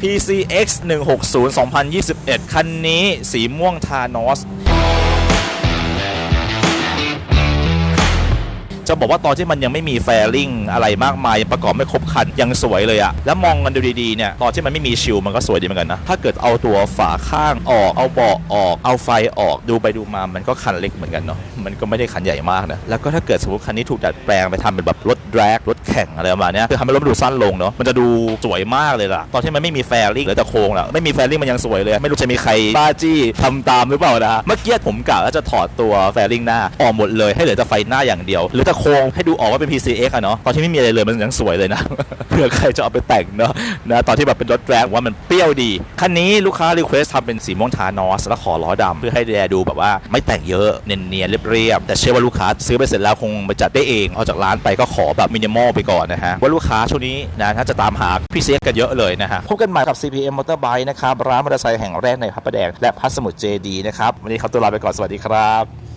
PCX 160 2021 คันนี้สีม่วงทานอส จะบอกว่าตอนที่มันยังไม่มีแฟริงอะไรมากมายประกอบไม่ครบคันยังสวยเลยอะแล้วมองกันดูดีๆเนี่ยตอนที่มันไม่มีชิลมันก็สวยดีเหมือนกันนะถ้าเกิดเอาตัวฝาข้างออกเอาเบาะออกเอาไฟออกดูไปดูมามันก็คันเล็กเหมือนกันเนาะมันก็ไม่ได้คันใหญ่มากนะแล้วก็ถ้าเกิดสมมติคันนี้ถูกดัดแปลงไปทำเป็นแบบรถแดรกรถแข่งอะไรประมาณนี้คือทำให้รถดูสั้นลงเนาะมันจะดูสวยมากเลยล่ะ ตอนที่มันไม่มีแฟริงหรือแต่โครงแล้วไม่มีแฟริงมันยังสวยเลย ไม่รู้จะมีใครบ้าจี้ทำตามหรือเปล่านะเมื่อกี้ผมกะว่าจะถอดตัวแฟริงหน้าออกหมดเลยให้เหลือแต่ไฟหน้าอย่างเดียว หรือแต่โครงให้ดูออกว่าเป็น PCX อะเนาะตอนที่ไม่มีอะไรเลยมันยังสวยเลยนะ เผื่อใครจะเอาไปแต่งเนาะนะตอนที่แบบเป็นรถแดรกว่ามันเปรี้ยวดี คันนี้ลูกค้ารีเควสทำเป็นสีม่วงทานอสแล้วขอล้อดำเพื่อให้แดดูแบบว่าไม่แต่งเยอะเนียนๆเรียบๆแต่เชื่อว่าลูกค้าซื้อไปเสร็จแล้วคงไปจัดได้เองเอาจากร้านไปก็ขอแบบมินิมอลไปก่อนนะฮะว่าลูกค้าช่วงนี้นะถ้าจะตามหา PCX กันเยอะเลยนะฮะพบกันใหม่กับ CPM Motorbike นะครับร้านมอเตอร์ไซค์แห่งแรกในพระประแดงและพัสมุทรเจดีนะครับวันนี้ขอตัวลาไปก่อนสวัสดีครับ